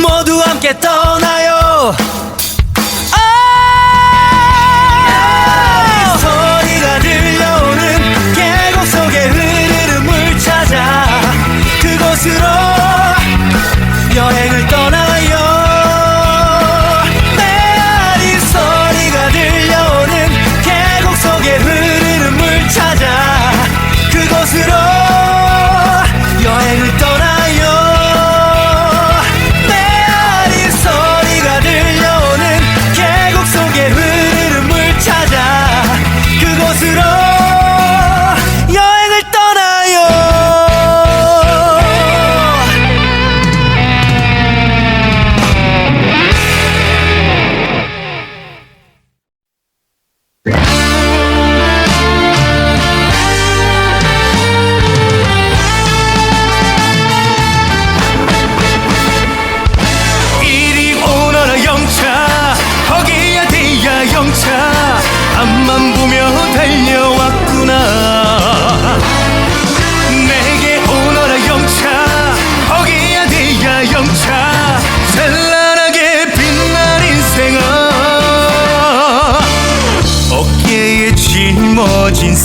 모두 함께 떠나요 아! 소리가 들려오는 계곡 속에 흐르는 물 찾아 그곳으로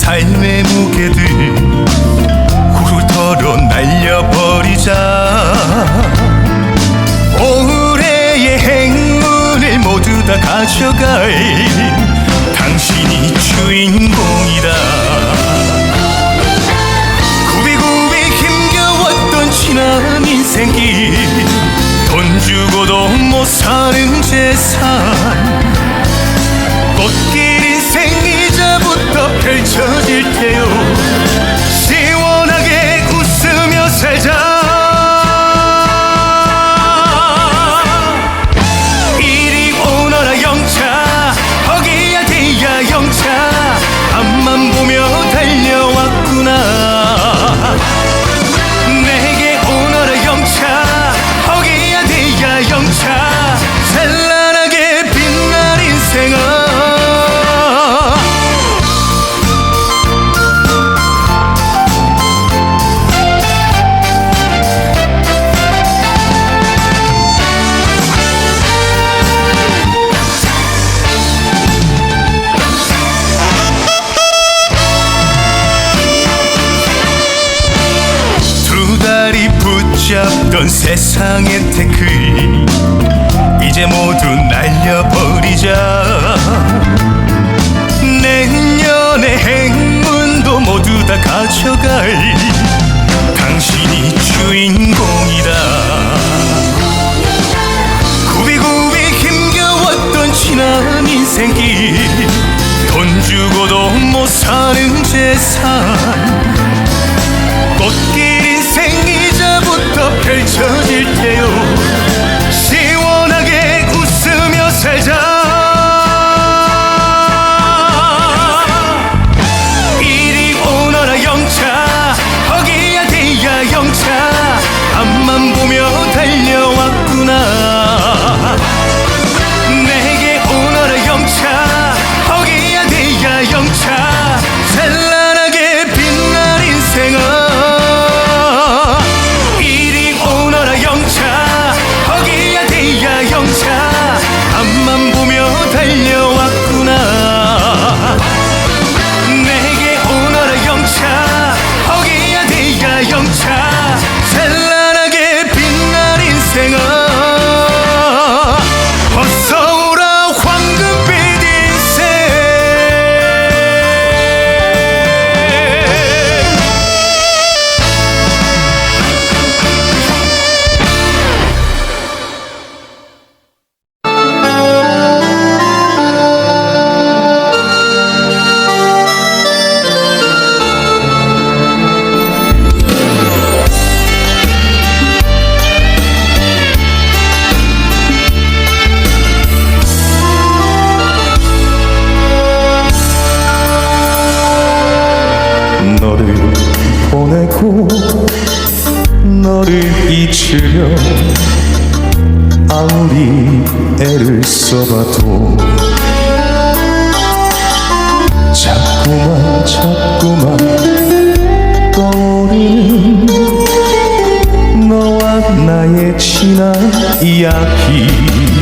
삶의 무게들 후루터로 날려버리자. 올해의 행운을 모두 다 가져갈 당신이 주인공이다. 구비구비 힘겨웠던 지난 인생길 돈 주고도 못 사는 재산. 꽃길 인생이 펼쳐질 테요. 세상의 태클. 이제 모두 날려버리자. 내년의 행운도 모두 다 가져갈 당신이 주인공이다. 구비구비 힘겨웠던 지난 인생길. 돈 주고도 못 사는 재산. 꽃길 만 보면 비추며 아무리 애를 써봐도 자꾸만 자꾸만 떠오르는 너와 나의 친한 이야기.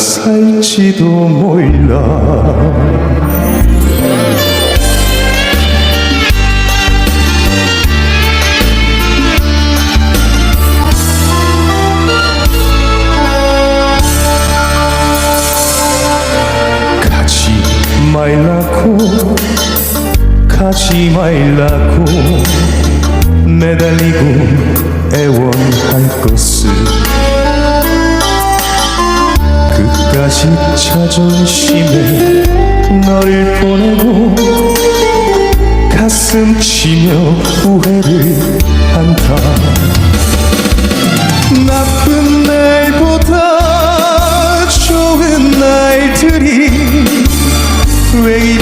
살지도 몰라. 가지 말라고 가지 말라고 매달리고 애원할 것을 끝까지 자존심에 너를 보내고 가슴 치며 후회를 한다. 나쁜 날보다 좋은 날들이 왜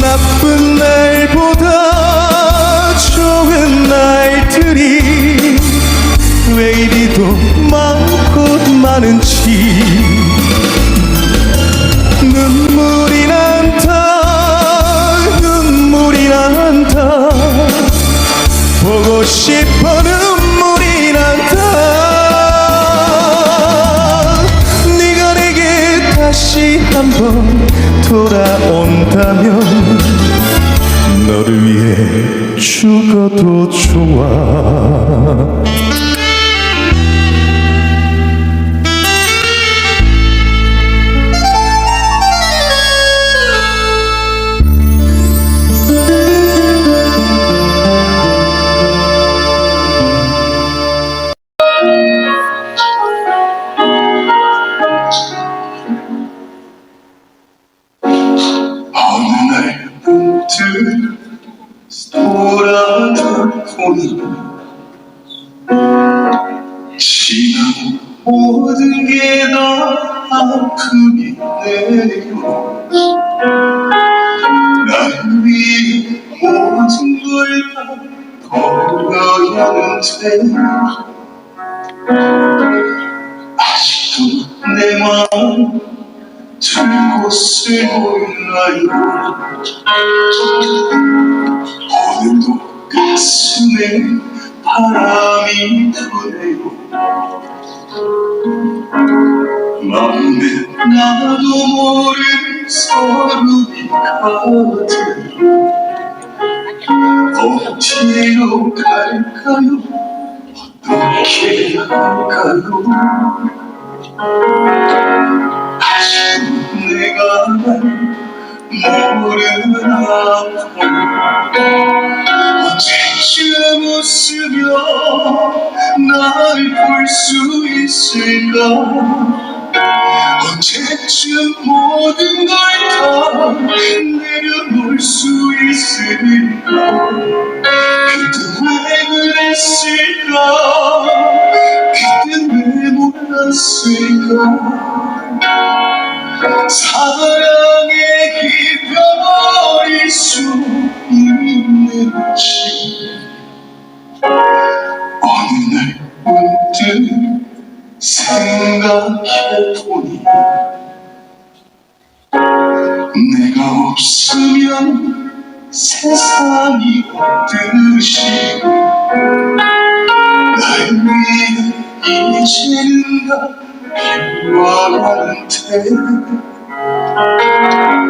나쁜 날보다 좋은 날들이 왜 이리도 많고 많은지. 눈물이 난다 눈물이 난다. 보고 싶어 눈 한번 돌아온다면 너를 위해 죽어도 좋아 돌아보니 지난 모든 게 다 아픔이네요 날 위해 모든 걸다 버려야 하는데 아직도 내 마음 들고 쓰고 있나요? 오늘도 가슴에 바람이 부네요. 마음에 나도 모르는 서름이 가득. 어디로 갈까요? 어떻게 할까요? 아직도 내가 모르는 아픔 언제쯤 웃으며 날볼 수 있을까? 언제쯤 모든 걸 다 내려놓을 수 있을까? 그때 왜 그랬을까? 그때 왜 몰랐을까? 사랑에 입혀버릴 수 있는지 세상이 없듯이 날 위해 언젠가 너한테 아